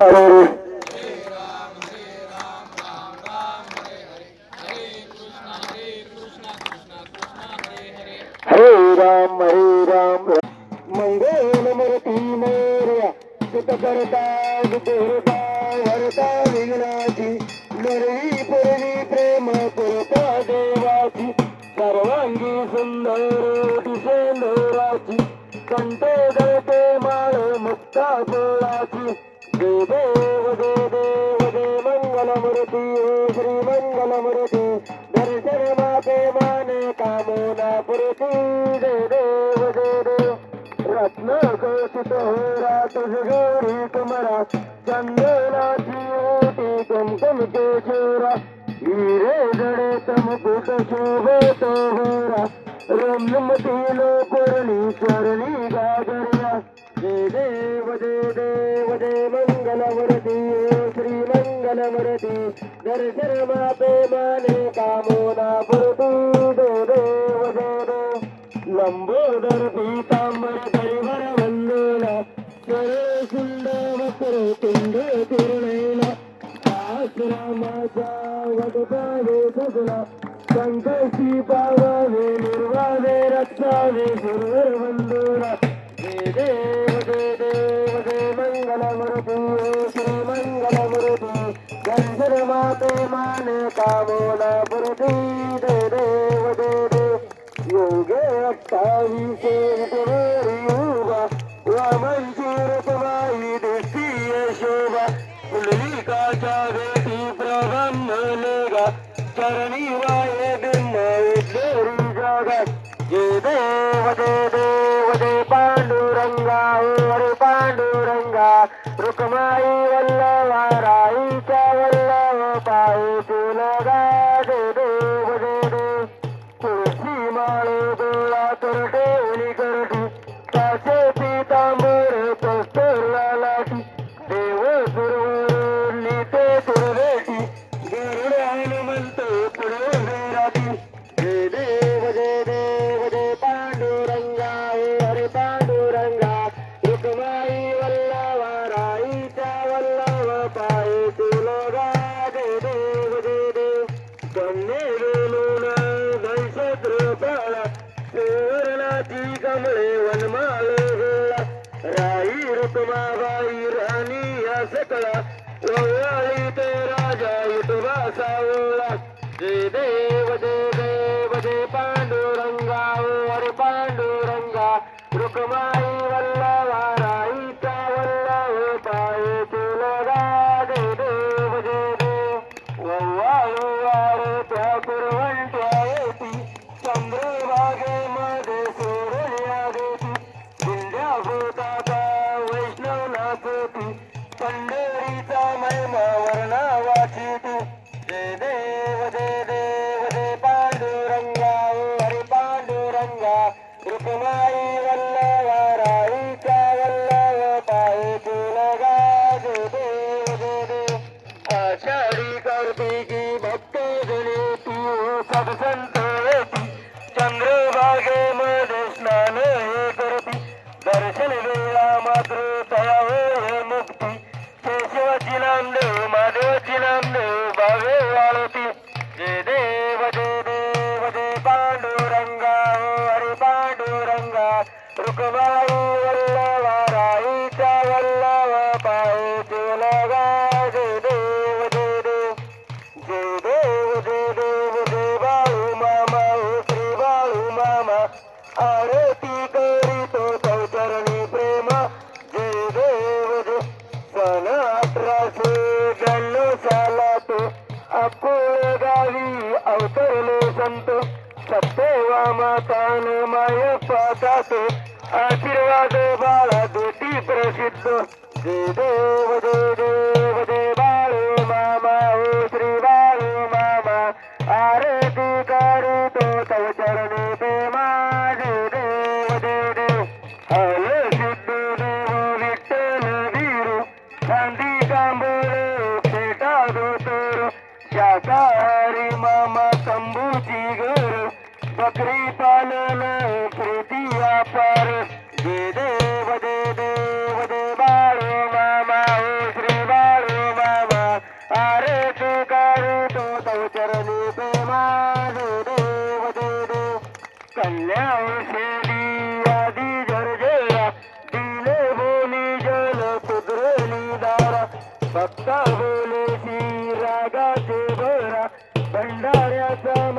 हरे हरे राम हरे राम मंगल मूर्ती मोर्या सुत करता सुता हरता विघ्नाची नरवी पुरवी प्रेम पुरता देवाची सर्वांगी सुंदर दिसेंदराची कंठे गळते माळ मुक्ता पोळाची देव जय देव जय मंगलमूर्ती हो श्री मंगलमूर्ती दर्शन माते माने कामोना पुरती देव देव दर्शन माने कामोना देव लंबोदर पीतांबर परिवर वंदना करे सुंद वक्र तुंड तिरणैला आश्रमाचा वटपावे सजला संकशी पावावे निर्वावे रक्षावे मंगलमूर्ती ओ श्री मंगलमूर्ती दर्शन माते माने कामोना पुरती जय देव जय देव योगे अठ्ठावीसे विटवेरी उभा वामनची रतमाई दिसतीय शोभा पुंडलिकाच्या भेटी पांडुरंगा रुक्माई सुवर्णाची कमळे वनमाळ गोळा राई रुक्माबाई राणी या सकळा. वैष्णव पंढरीचा महिमा वर्णावाची तू. जय देव जय देव जय पांडुरंगा हरी पांडुरंगा. रुक्माई वल्लवा राईचा वल्लव पाय तुलगा जय देव जय देव. आषाढी कार्तिकी भक्त जने तू सत्संत पण अठराशे ब्याण्णव सालात अकोळ गावी अवतरले संत सत्तेवा मातान माय पातात आशीर्वाद बाळा देती प्रसिद्ध. जे देव जय देव भक्ता बोलेशी रागाचे भरा भंडाऱ्याचा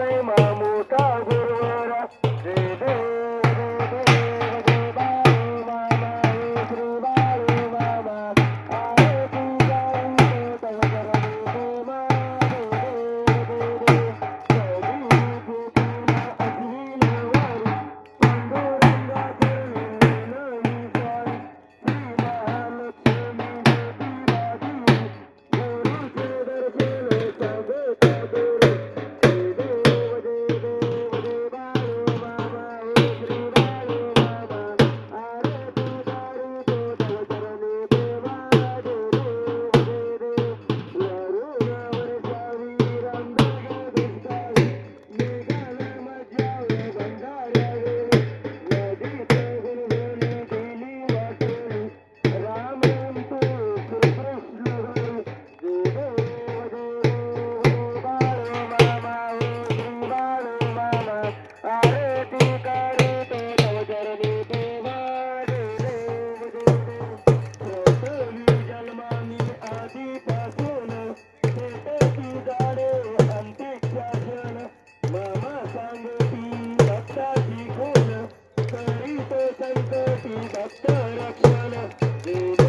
रक्षण जय